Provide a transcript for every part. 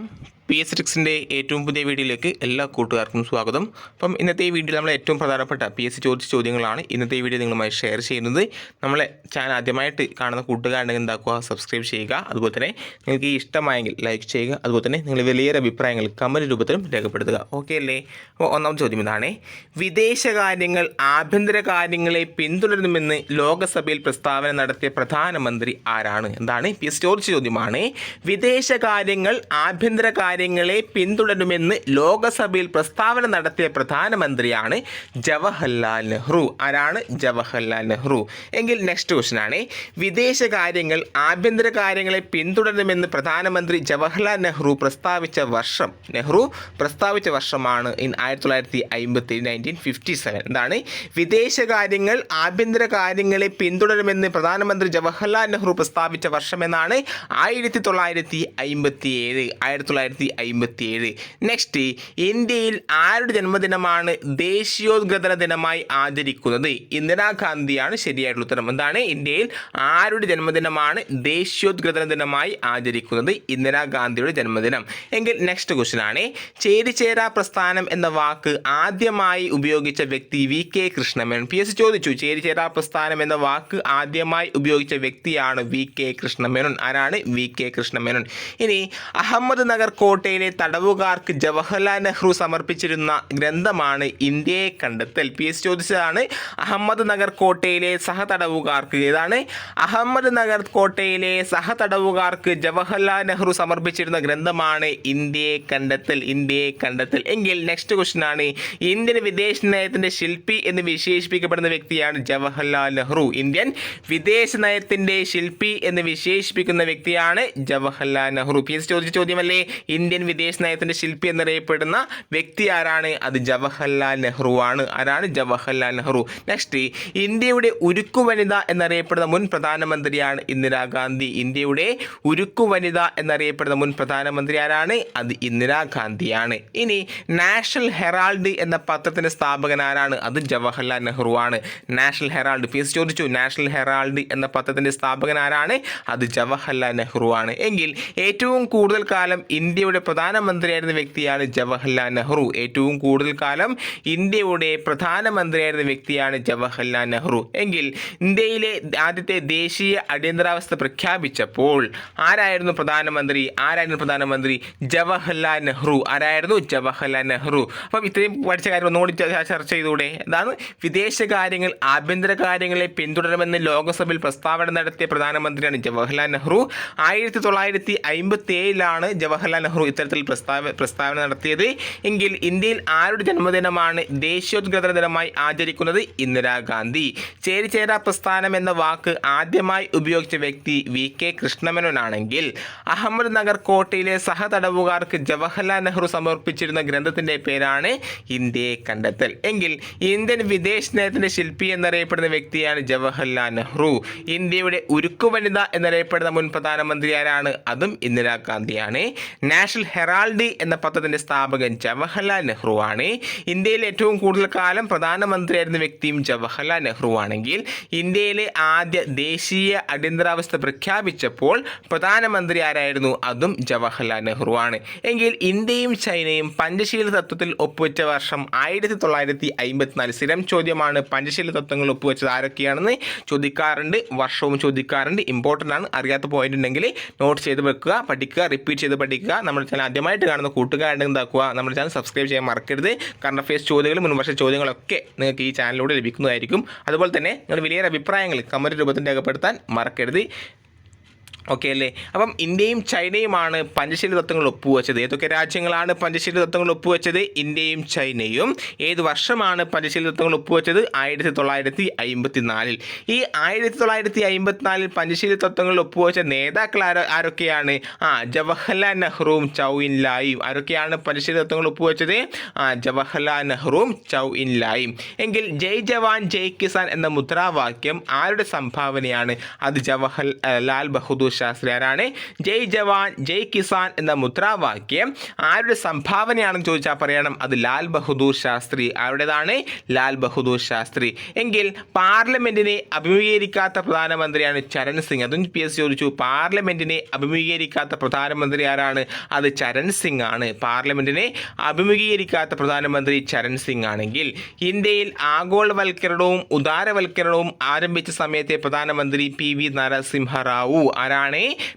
Mm-hmm. P S ട്രിക്സിന്റെ ഏറ്റവും പുതിയ വീഡിയോയിലേക്ക് എല്ലാ കൂട്ടുകാർക്കും സ്വാഗതം. അപ്പം ഇന്നത്തെ ഈ വീഡിയോയിൽ നമ്മൾ ഏറ്റവും പ്രധാനപ്പെട്ട പി എസ് സി ചോദിച്ച ചോദ്യങ്ങളാണ് ഇന്നത്തെ ഈ വീഡിയോ നിങ്ങളുമായി ഷെയർ ചെയ്യുന്നത്. നമ്മളെ ചാനൽ ആദ്യമായിട്ട് കാണുന്ന കൂട്ടുകാരുണ്ടെങ്കിൽ എന്താക്കുക? സബ്സ്ക്രൈബ് ചെയ്യുക. അതുപോലെ തന്നെ നിങ്ങൾക്ക് ഈ ഇഷ്ടമായെങ്കിൽ ലൈക്ക് ചെയ്യുക. അതുപോലെ തന്നെ നിങ്ങൾ വലിയൊരു അഭിപ്രായങ്ങൾ കമന്റ് രൂപത്തിലും രേഖപ്പെടുത്തുക. ഓക്കെ അല്ലേ? അപ്പോൾ ഒന്നാമത്തെ ചോദ്യം ഇതാണ്. വിദേശകാര്യങ്ങൾ ആഭ്യന്തര കാര്യങ്ങളെ പിന്തുടരുന്നുമെന്ന് ലോകസഭയിൽ പ്രസ്താവന നടത്തിയ പ്രധാനമന്ത്രി ആരാണ്? എന്താണ്? പി എസ് ചോദിച്ച ചോദ്യമാണ്. വിദേശകാര്യങ്ങൾ ആഭ്യന്തര കാര്യങ്ങളെ പിന്തുടരുമെന്ന് ലോകസഭയിൽ പ്രസ്താവന നടത്തിയ പ്രധാനമന്ത്രിയാണ് ജവഹർലാൽ നെഹ്റു. ആരാണ് ജവഹർലാൽ നെഹ്റു? എങ്കിൽ നെക്സ്റ്റ് ക്വസ്റ്റൻ ആണ്. വിദേശകാര്യങ്ങൾ ആഭ്യന്തര കാര്യങ്ങളെ പിന്തുടരുമെന്ന് പ്രധാനമന്ത്രി ജവഹർലാൽ നെഹ്റു പ്രസ്താവിച്ച വർഷം. നെഹ്റു പ്രസ്താവിച്ച വർഷമാണ് ഇൻ ആയിരത്തി തൊള്ളായിരത്തി അമ്പത്തി നയന്റീൻ ഫിഫ്റ്റി സെവൻ എന്താണ് വിദേശകാര്യങ്ങൾ ആഭ്യന്തര കാര്യങ്ങളെ പിന്തുടരുമെന്ന് പ്രധാനമന്ത്രി ജവഹർലാൽ നെഹ്റു പ്രസ്താവിച്ച വർഷമെന്നാണ് ആയിരത്തി തൊള്ളായിരത്തി അമ്പത്തി ഏഴ് ആയിരത്തി തൊള്ളായിരത്തി അമ്പത്തി ഏഴ് നെക്സ്റ്റ് ഇന്ത്യയിൽ ആരുടെ ജന്മദിനമാണ് ദേശീയോദ്ഗ്രഥന ദിനമായി ആചരിക്കുന്നത്? ഇന്ദിരാഗാന്ധിയാണ് ശരിയായിട്ടുള്ള ഉത്തരം. എന്താണ്? ഇന്ത്യയിൽ ആരുടെ ജന്മദിനമാണ് ദേശീയോദ്ഗ്രഥന ദിനമായി ആചരിക്കുന്നത്? ഇന്ദിരാഗാന്ധിയുടെ ജന്മദിനം. എങ്കിൽ നെക്സ്റ്റ് ക്വസ്റ്റ്യൻ ആണ്. ചേരിചേരാ പ്രസ്ഥാനം എന്ന വാക്ക് ആദ്യമായി ഉപയോഗിച്ച വ്യക്തി V K Krishna Menon. P S ചോദിച്ചു ചേരിചേരാ പ്രസ്ഥാനം എന്ന വാക്ക് ആദ്യമായി ഉപയോഗിച്ച വ്യക്തിയാണ് വി കെ കൃഷ്ണമേനോൻ. ആരാണ്? V K Krishna Menon. ഇനി അഹമ്മദ് നഗർ കോട്ടയിലെ തടവുകാർക്ക് ജവഹർലാൽ നെഹ്റു സമർപ്പിച്ചിരുന്ന ഗ്രന്ഥമാണ് ഇന്ത്യയെ കണ്ടെത്തൽ. പി എസ് ചോദിച്ചതാണ് അഹമ്മദ് നഗർ കോട്ടയിലെ സഹതടവുകാർക്ക് ഏതാണ്? അഹമ്മദ് നഗർ കോട്ടയിലെ സഹതടവുകാർക്ക് ജവഹർലാൽ നെഹ്റു സമർപ്പിച്ചിരുന്ന ഗ്രന്ഥമാണ് ഇന്ത്യയെ കണ്ടെത്തൽ ഇന്ത്യയെ കണ്ടെത്തൽ. എങ്കിൽ നെക്സ്റ്റ് ക്വസ്റ്റ്യൻ ആണ്. ഇന്ത്യൻ വിദേശ നയത്തിന്റെ ശില്പി എന്ന് വിശേഷിപ്പിക്കപ്പെടുന്ന വ്യക്തിയാണ് ജവഹർലാൽ നെഹ്റു. ഇന്ത്യൻ വിദേശ നയത്തിന്റെ ശില്പി എന്ന് വിശേഷിപ്പിക്കുന്ന വ്യക്തിയാണ് ജവഹർലാൽ നെഹ്റു. പി എസ് ചോദിച്ച ചോദ്യമല്ലേ? ഇന്ത്യൻ വിദേശ നയത്തിന്റെ ശില്പി എന്നറിയപ്പെടുന്ന വ്യക്തി ആരാണ്? അത് ജവഹർലാൽ നെഹ്റു ആണ്. ആരാണ് ജവഹർലാൽ നെഹ്റു? നെക്സ്റ്റ് ഇന്ത്യയുടെ ഉരുക്കു വനിത എന്നറിയപ്പെടുന്ന മുൻ പ്രധാനമന്ത്രിയാണ് ഇന്ദിരാഗാന്ധി ഇന്ത്യയുടെ ഉരുക്കു വനിത എന്നറിയപ്പെടുന്ന മുൻ പ്രധാനമന്ത്രി ആരാണ്? അത് ഇന്ദിരാഗാന്ധിയാണ് ഇനി നാഷണൽ ഹെറാൾഡ് എന്ന പത്രത്തിന്റെ സ്ഥാപകൻ ആരാണ്? അത് ജവഹർലാൽ നെഹ്റു ആണ്. National Herald. ഫീസ് ചോദിച്ചു. നാഷണൽ ഹെറാൾഡ് എന്ന പത്രത്തിന്റെ സ്ഥാപകൻ ആരാണ്? അത് ജവഹർലാൽ നെഹ്റു ആണ്. എങ്കിൽ ഏറ്റവും കൂടുതൽ കാലം ഇന്ത്യയുടെ പ്രധാനമന്ത്രിയായിരുന്ന വ്യക്തിയാണ് ജവഹർലാൽ നെഹ്റു. ഏറ്റവും കൂടുതൽ കാലം ഇന്ത്യയുടെ പ്രധാനമന്ത്രിയായിരുന്ന വ്യക്തിയാണ് ജവഹർലാൽ നെഹ്റു. എങ്കിൽ ഇന്ത്യയിലെ ആദ്യത്തെ ദേശീയ അടിയന്തരാവസ്ഥ പ്രഖ്യാപിച്ചപ്പോൾ ആരായിരുന്നു പ്രധാനമന്ത്രി? ആരായിരുന്നു പ്രധാനമന്ത്രി? ജവഹർലാൽ നെഹ്റു. ആരായിരുന്നു? ജവഹർലാൽ നെഹ്റു. അപ്പം ഇത്രയും പഠിച്ച കാര്യം ഒന്നുകൂടി ചർച്ച ചെയ്തുകൂടെ? എന്താണ് വിദേശകാര്യങ്ങൾ ആഭ്യന്തര കാര്യങ്ങളെ പിന്തുടരുമെന്ന് ലോകസഭയിൽ പ്രസ്താവന നടത്തിയ പ്രധാനമന്ത്രിയാണ് ജവഹർലാൽ നെഹ്റു. ആയിരത്തി തൊള്ളായിരത്തി അമ്പത്തി ഏഴിലാണ് ജവഹർലാൽ നെഹ്റു ഇത്തരത്തിൽ പ്രസ്താവ പ്രസ്താവന നടത്തിയത്. എങ്കിൽ ഇന്ത്യയിൽ ആരുടെ ജന്മദിനമാണ് ദേശീയോദ്ഗ്രഥന ദിനമായി ആചരിക്കുന്നത് ഇന്ദിരാഗാന്ധി ചേരിചേരാ പ്രസ്ഥാനം എന്ന വാക്ക് ആദ്യമായി ഉപയോഗിച്ച വ്യക്തി വി കെ കൃഷ്ണമേനോനാണെങ്കിൽ അഹമ്മദ് നഗർ കോട്ടയിലെ സഹതടവുകാർക്ക് ജവഹർലാൽ നെഹ്റു സമർപ്പിച്ചിരുന്ന ഗ്രന്ഥത്തിന്റെ പേരാണ് ഇന്ത്യയെ കണ്ടെത്തൽ. എങ്കിൽ ഇന്ത്യൻ വിദേശ നയത്തിന്റെ ശില്പി എന്നറിയപ്പെടുന്ന വ്യക്തിയാണ് ജവഹർലാൽ നെഹ്റു. ഇന്ത്യയുടെ ഉരുക്കു വനിത എന്നറിയപ്പെടുന്ന മുൻ പ്രധാനമന്ത്രി ആരാണ് അതും ഇന്ദിരാഗാന്ധിയാണ് നാഷണൽ ഹെറാൾഡ് എന്ന പത്രത്തിന്റെ സ്ഥാപകൻ ജവഹർലാൽ നെഹ്റു ആണ്. ഇന്ത്യയിൽ ഏറ്റവും കൂടുതൽ കാലം പ്രധാനമന്ത്രിയായിരുന്ന വ്യക്തിയും ജവഹർലാൽ നെഹ്റു ആണെങ്കിൽ ഇന്ത്യയിലെ ആദ്യ ദേശീയ അടിയന്തരാവസ്ഥ പ്രഖ്യാപിച്ചപ്പോൾ പ്രധാനമന്ത്രി ആരായിരുന്നു? അതും ജവഹർലാൽ നെഹ്റു ആണ്. എങ്കിൽ ഇന്ത്യയും ചൈനയും പഞ്ചശീല തത്വത്തിൽ ഒപ്പുവെച്ച വർഷം ആയിരത്തി തൊള്ളായിരത്തി അമ്പത്തിനാല് സ്ഥിരം ചോദ്യമാണ്. പഞ്ചശീല തത്വങ്ങൾ ഒപ്പുവെച്ചത് ആരൊക്കെയാണെന്ന് ചോദിക്കാറുണ്ട്. വർഷവും ചോദിക്കാറുണ്ട്. ഇമ്പോർട്ടന്റ് ആണ്. അറിയാത്ത പോയിന്റ് ഉണ്ടെങ്കിൽ നോട്ട് ചെയ്ത് വെക്കുക പഠിക്കുക റിപ്പീറ്റ് ചെയ്ത് പഠിക്കുക. നമ്മുടെ ചാനൽ ആദ്യമായിട്ട് കാണുന്ന കൂട്ടുകാരുണ്ടെങ്കിൽ എന്താക്കുക നമ്മുടെ ചാനൽ സബ്സ്ക്രൈബ് ചെയ്യാൻ മറക്കരുത്. കറണ്ട് അഫയേഴ്സ് ചോദ്യങ്ങളും മുൻവർഷ ചോദ്യങ്ങളൊക്കെ നിങ്ങൾക്ക് ഈ ചാനലിലൂടെ ലഭിക്കുന്നതായിരിക്കും. അതുപോലെ തന്നെ നിങ്ങളുടെ വലിയ അഭിപ്രായങ്ങൾ കമന്റ് രൂപത്തിൽ രേഖപ്പെടുത്താൻ മറക്കരുത്. ഓക്കെ അല്ലേ അപ്പം ഇന്ത്യയും ചൈനയുമാണ് പഞ്ചശീല തത്വങ്ങൾ ഒപ്പുവെച്ചത്. ഏതൊക്കെ രാജ്യങ്ങളാണ് പഞ്ചശീല തത്വങ്ങൾ ഒപ്പുവെച്ചത്? ഇന്ത്യയും ചൈനയും. ഏത് വർഷമാണ് പഞ്ചശീല തത്വങ്ങൾ ഒപ്പുവെച്ചത്? ആയിരത്തി തൊള്ളായിരത്തി അമ്പത്തി നാലിൽ ഈ ആയിരത്തി തൊള്ളായിരത്തി അമ്പത്തിനാലിൽ പഞ്ചശീല തത്വങ്ങൾ ഒപ്പുവെച്ച നേതാക്കൾ ആരോ ആരൊക്കെയാണ്? ആ ജവഹർലാൽ നെഹ്റുവും ചൗ ഇൻ ലായും. ആരൊക്കെയാണ് പഞ്ചശീല തത്വങ്ങൾ ഒപ്പുവെച്ചത്? ആ ജവഹർലാൽ നെഹ്റുവും ചൗ ഇൻ ലായും. എങ്കിൽ ജയ് ജവാൻ ജയ് കിസാൻ എന്ന മുദ്രാവാക്യം ആരുടെ സംഭാവനയാണ്? അത് ജവഹർ ലാൽ ബഹദൂർ ശാസ്ത്രി ആരാണ് ജയ് ജവാൻ ജയ് കിസാൻ എന്ന മുദ്രാവാക്യം. ആരുടെ സംഭാവനയാണെന്ന് ചോദിച്ചാൽ പറയണം? അത് ലാൽ ബഹദൂർ ശാസ്ത്രി ആരുടേതാണ്? ലാൽ ബഹദൂർ ശാസ്ത്രി. എങ്കിൽ പാർലമെന്റിനെ അഭിമുഖീകരിക്കാത്ത പ്രധാനമന്ത്രിയാണ് ചരൺ സിംഗ്. അതും പി എസ് ചോദിച്ചു പാർലമെന്റിനെ അഭിമുഖീകരിക്കാത്ത പ്രധാനമന്ത്രി ആരാണ്? അത് ചരൺ സിംഗ് ആണ്. പാർലമെന്റിനെ അഭിമുഖീകരിക്കാത്ത പ്രധാനമന്ത്രി ചരൺ സിംഗ് ആണെങ്കിൽ ഇന്ത്യയിൽ ആഗോളവൽക്കരണവും ഉദാരവൽക്കരണവും ആരംഭിച്ച സമയത്തെ പ്രധാനമന്ത്രി പി വി നരസിംഹറാവു ആരാണ്?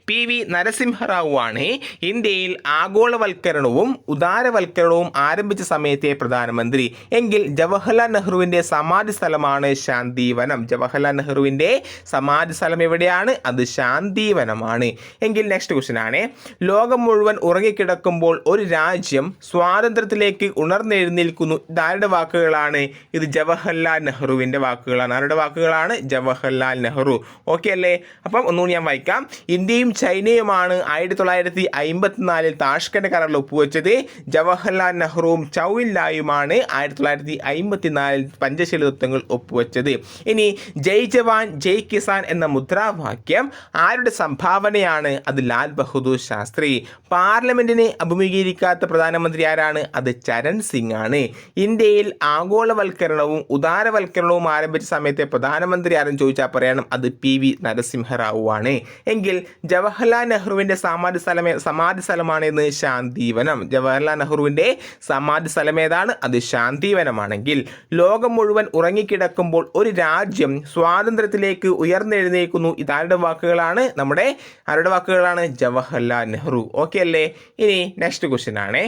പി വി നരസിംഹറാവു ആണ് ഇന്ത്യയിൽ ആഗോളവൽക്കരണവും ഉദാരവൽക്കരണവും ആരംഭിച്ച സമയത്തെ പ്രധാനമന്ത്രി. എങ്കിൽ ജവഹർലാൽ നെഹ്റുവിന്റെ സമാധി സ്ഥലമാണ് ശാന്തിവനം. ജവഹർലാൽ നെഹ്റുവിന്റെ സമാധി സ്ഥലം എവിടെയാണ്? അത് ശാന്തിവനമാണ്. എങ്കിൽ നെക്സ്റ്റ് ക്വസ്റ്റ്യൻ ആണ്. ലോകം മുഴുവൻ ഉറങ്ങിക്കിടക്കുമ്പോൾ ഒരു രാജ്യം സ്വാതന്ത്ര്യത്തിലേക്ക് ഉണർന്നെഴുന്നേൽക്കുന്നു. ഇതാരുടെ വാക്കുകളാണ്? ഇത് ജവഹർലാൽ നെഹ്റുവിന്റെ വാക്കുകളാണ്. ആരുടെ വാക്കുകളാണ്? ജവഹർലാൽ നെഹ്റു. ഓക്കെ അല്ലേ? അപ്പം ഒന്നുകൂടി ഞാൻ വായിക്കാം. ഇന്ത്യയും ചൈനയുമാണ് ആയിരത്തി തൊള്ളായിരത്തി അമ്പത്തിനാലിൽ താഷ്കണ്ട് കരാറിൽ ഒപ്പുവെച്ചത്. ജവഹർലാൽ നെഹ്റുവും ചൗയിൻലായുമാണ് ആയിരത്തി തൊള്ളായിരത്തി അമ്പത്തിനാലിൽ പഞ്ചശീല തത്വങ്ങൾ ഒപ്പുവെച്ചത്. ഇനി ജയ് ജവാൻ ജയ് കിസാൻ എന്ന മുദ്രാവാക്യം ആരുടെ സംഭാവനയാണ്? അത് ലാൽ ബഹദൂർ ശാസ്ത്രി. പാർലമെന്റിനെ അഭിമുഖീകരിക്കാത്ത പ്രധാനമന്ത്രി ആരാണ്? അത് ചരൺ സിംഗ് ആണ്. ഇന്ത്യയിൽ ആഗോളവൽക്കരണവും ഉദാരവൽക്കരണവും ആരംഭിച്ച സമയത്തെ പ്രധാനമന്ത്രി ആരും ചോദിച്ചാൽ പറയണം. അത് പി വി നരസിംഹറാവു ആണ്. എങ്കിൽ ജവഹർലാൽ നെഹ്റുവിന്റെ സമാധി സ്ഥലമേ സമാധി സ്ഥലമാണെന്ന് ശാന്തിവനം. ജവഹർലാൽ നെഹ്റുവിന്റെ സമാധി സ്ഥലം ഏതാണ്? അത് ശാന്തിവനമാണെങ്കിൽ ലോകം മുഴുവൻ ഉറങ്ങിക്കിടക്കുമ്പോൾ ഒരു രാജ്യം സ്വാതന്ത്ര്യത്തിലേക്ക് ഉയർന്നെഴുന്നേക്കുന്നു ഇതാരുടെ വാക്കുകളാണ്? നമ്മുടെ ആരുടെ വാക്കുകളാണ്? ജവഹർലാൽ നെഹ്റു. ഓക്കെ അല്ലേ? ഇനി നെക്സ്റ്റ് ക്വസ്റ്റ്യൻ ആണ്.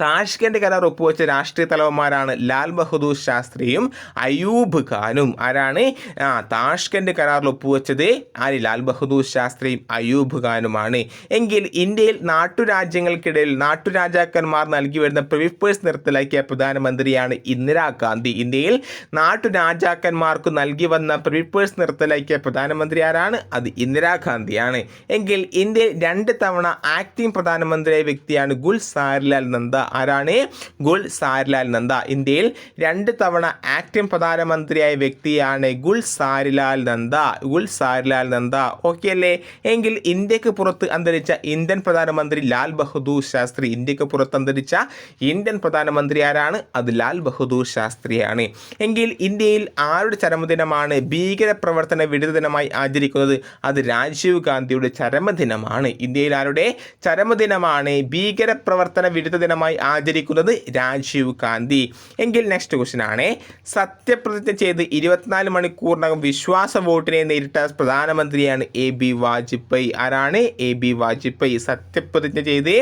താഷ്കന്റ് കരാർ ഒപ്പുവെച്ച രാഷ്ട്രീയ തലവന്മാരാണ് ലാൽ ബഹദൂർ ശാസ്ത്രിയും അയൂബ് ഖാനും. ആരാണ്? ആ താഷ്കന്റെ കരാറിൽ ഒപ്പുവെച്ചത് ആര്? ലാൽ ബഹദൂർ ശാസ്ത്രിയും അയൂബ് ഖാനുമാണ്. എങ്കിൽ ഇന്ത്യയിൽ നാട്ടുരാജ്യങ്ങൾക്കിടയിൽ നാട്ടുരാജാക്കന്മാർ നൽകി വരുന്ന പ്രിഫേഴ്സ് നിർത്തലാക്കിയ പ്രധാനമന്ത്രിയാണ് ഇന്ദിരാഗാന്ധി. ഇന്ത്യയിൽ നാട്ടുരാജാക്കന്മാർക്ക് നൽകി വന്ന പ്രിഫേഴ്സ് നിർത്തലാക്കിയ പ്രധാനമന്ത്രി ആരാണ്? അത് ഇന്ദിരാഗാന്ധിയാണ്. എങ്കിൽ ഇന്ത്യയിൽ രണ്ട് തവണ ആക്ടിംഗ് പ്രധാനമന്ത്രിയായ വ്യക്തിയാണ് ഗുൽ സാരിലാൽ നന്ദ. ആരാണ്? ഗുൽ സാരിലാൽ നന്ദ. ഇന്ത്യയിൽ രണ്ട് തവണ ആക്ടിംഗ് പ്രധാനമന്ത്രിയായ വ്യക്തിയാണ് Gulzarilal Nanda. Gulzarilal Nanda okay അല്ലേ? എങ്കിൽ ഇന്ത്യയ്ക്ക് പുറത്ത് അന്തരിച്ച ഇന്ത്യൻ പ്രധാനമന്ത്രി ലാൽ ബഹദൂർ ശാസ്ത്രി. ഇന്ത്യയ്ക്ക് പുറത്ത് അന്തരിച്ച ഇന്ത്യൻ പ്രധാനമന്ത്രി ആരാണ്? അത് ലാൽ ബഹദൂർ ശാസ്ത്രിയാണ്. എങ്കിൽ ഇന്ത്യയിൽ ആരുടെ ചരമദിനമാണ്? ഭീകര പ്രവർത്തന വിരുദ്ധ ദിനമായി ആചരിക്കുന്നത് അത് രാജീവ് ഗാന്ധിയുടെ ചരമദിനമാണ്. ഇന്ത്യയിൽ ആരുടെ ചരമദിനമാണ്? ഭീകരപ്രവർത്തന വിരുദ്ധ ദിനമായി ആചരിക്കുന്നത് രാജീവ് ഗാന്ധി. എങ്കിൽ നെക്സ്റ്റ് ക്വസ്റ്റ്യൻ ആണ്. സത്യപ്രതിജ്ഞ ചെയ്ത് ഇരുപത്തിനാല് മണിക്കൂറിനകം വിശ്വാസ വോട്ടിനെ നേരിട്ട പ്രധാനമന്ത്രിയാണ് എ ബി വാജ്പേയി. ആരാണ് എ ബി വാജ്പേയി? സത്യപ്രതിജ്ഞ ചെയ്ത്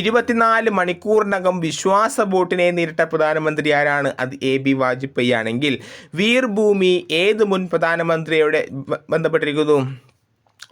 ഇരുപത്തിനാല് മണിക്കൂറിനകം വിശ്വാസ വോട്ടിനെ നേരിട്ട പ്രധാനമന്ത്രി ആരാണ്? അത് എ ബി വാജ്പേയി ആണെങ്കിൽ വീർഭൂമി ഏത് മുൻ പ്രധാനമന്ത്രിയോട് ബന്ധപ്പെട്ടിരിക്കുന്നു?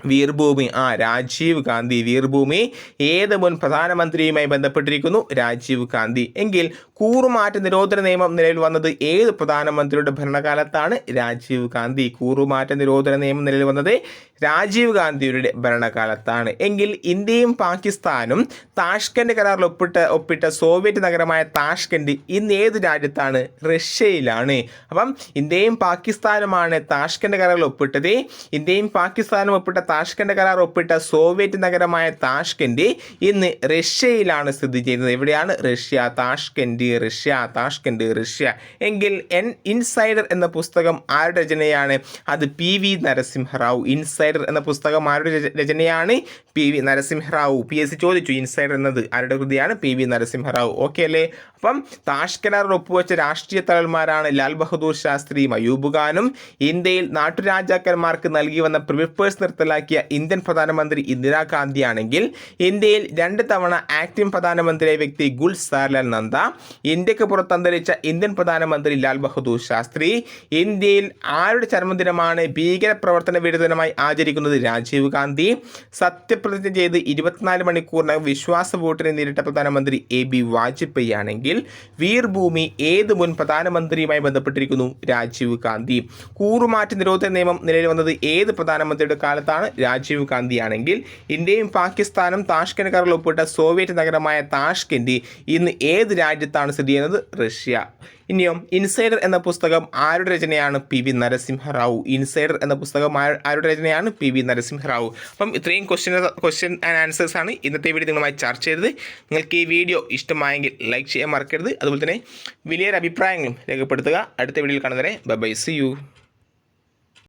വീർഭൂമി. ആ രാജീവ് ഗാന്ധി വീർഭൂമി. ഏത് മുൻ പ്രധാനമന്ത്രിയുമായി ബന്ധപ്പെട്ടിരിക്കുന്നു? രാജീവ് ഗാന്ധി. എങ്കിൽ കൂറുമാറ്റ നിരോധന നിയമം നിലവിൽ വന്നത് ഏത് പ്രധാനമന്ത്രിയുടെ ഭരണകാലത്താണ്? രാജീവ് ഗാന്ധി കൂറുമാറ്റ നിരോധന നിയമം നിലവിൽ വന്നത് രാജീവ് ഗാന്ധിയുടെ ഭരണകാലത്താണ്. എങ്കിൽ ഇന്ത്യയും പാകിസ്ഥാനും താഷ്കന്റ് കരാറിൽ ഒപ്പിട്ട ഒപ്പിട്ട സോവിയറ്റ് നഗരമായ താഷ്കൻഡ് ഇന്ന് ഏത് രാജ്യത്താണ്? റഷ്യയിലാണ്. അപ്പം ഇന്ത്യയും പാകിസ്ഥാനുമാണ് താഷ്കന്റ് കരാറിൽ ഒപ്പിട്ടത്. ഇന്ത്യയും പാകിസ്ഥാനും ഒപ്പിട്ട താഷ്കന്റ് കരാർ ഒപ്പിട്ട സോവിയറ്റ് നഗരമായ താഷ്കന്റ് ഇന്ന് റഷ്യയിലാണ് സ്ഥിതി ചെയ്യുന്നത്. എവിടെയാണ്? Russia Tashkent Russia Tashkent Russia. എങ്കിൽ എൻ ഇൻസൈഡർ എന്ന പുസ്തകം ആരുടെ രചനയാണ്? അത് പി വി നരസിംഹറാവു. ഇൻസൈഡർ എന്ന പുസ്തകം ആരുടെ രചനയാണ്? P V Narasimha Rao. P S C ചോദിച്ചു ഇൻസൈഡർ എന്നത് ആരുടെ കൃതിയാണ്? P V Narasimha Rao. ഓക്കെ അല്ലേ? അപ്പം താഷ്കരാർ ഒപ്പുവെച്ച രാഷ്ട്രീയ തലവന്മാരാണ് ലാൽ ബഹദൂർ ശാസ്ത്രിയും മയൂബ് ഖാനും. ഇന്ത്യയിൽ നാട്ടുരാജാക്കന്മാർക്ക് നൽകി വന്ന പ്രിവിപ്പേഴ്സ് നിർത്തലാക്കിയ ഇന്ത്യൻ പ്രധാനമന്ത്രി ഇന്ദിരാഗാന്ധിയാണെങ്കിൽ ഇന്ത്യയിൽ രണ്ട് തവണ ആക്ടിംഗ് പ്രധാനമന്ത്രിയായ വ്യക്തി ഗുൽ സാർലാൽ നന്ദ ഇന്ത്യയ്ക്ക് പുറത്തന്തരിച്ച ഇന്ത്യൻ പ്രധാനമന്ത്രി ലാൽ ബഹദൂർ ശാസ്ത്രി ഇന്ത്യയിൽ ആരുടെ ചരമദിനമാണ് ഭീകരപ്രവർത്തന വിരുദ്ധനമായി ആചരിക്കുന്നത് രാജീവ് ഗാന്ധി സത്യപ്രതിജ്ഞ സത്യപ്രതിജ്ഞ ചെയ്ത് ഇരുപത്തിനാല് മണിക്കൂറിനകം വിശ്വാസ വോട്ടിനെ നേരിട്ട പ്രധാനമന്ത്രി എ ബി വാജ്പേയി ആണെങ്കിൽ വീർഭൂമി ഏത് മുൻ പ്രധാനമന്ത്രിയുമായി ബന്ധപ്പെട്ടിരിക്കുന്നു രാജീവ് ഗാന്ധി. കൂറുമാറ്റ നിരോധന നിയമം നിലവിൽ വന്നത് ഏത് പ്രധാനമന്ത്രിയുടെ കാലത്താണ്? രാജീവ് ഗാന്ധി ആണെങ്കിൽ ഇന്ത്യയും പാകിസ്ഥാനും താഷ്കന്റ് കറിൽ ഒപ്പിട്ട സോവിയറ്റ് നഗരമായ താഷ്കന്റ് ഇന്ന് ഏത് രാജ്യത്താണ് സ്ഥിതി ചെയ്യുന്നത്? റഷ്യ. ഇനിയും ഇൻസൈഡർ എന്ന പുസ്തകം ആരുടെ രചനയാണ് പി വി നരസിംഹറാവു? ഇൻസൈഡർ എന്ന പുസ്തകം ആരുടെ രചനയാണ് പി വി നരസിംഹറാവു? അപ്പം ഇത്രയും ക്വസ്റ്റ്യൻ ക്വസ്റ്റ്യൻ ആൻഡ് ആൻസേഴ്സ് ആണ് ഇന്നത്തെ വീഡിയോ നിങ്ങളുമായി ചർച്ച ചെയ്തത്. നിങ്ങൾക്ക് ഈ വീഡിയോ ഇഷ്ടമായെങ്കിൽ ലൈക്ക് ചെയ്യാൻ മറക്കരുത്. അതുപോലെ തന്നെ വലിയൊരു അഭിപ്രായങ്ങളും രേഖപ്പെടുത്തുക. അടുത്ത വീഡിയോയിൽ കാണുന്നവരെ ബൈ സി യു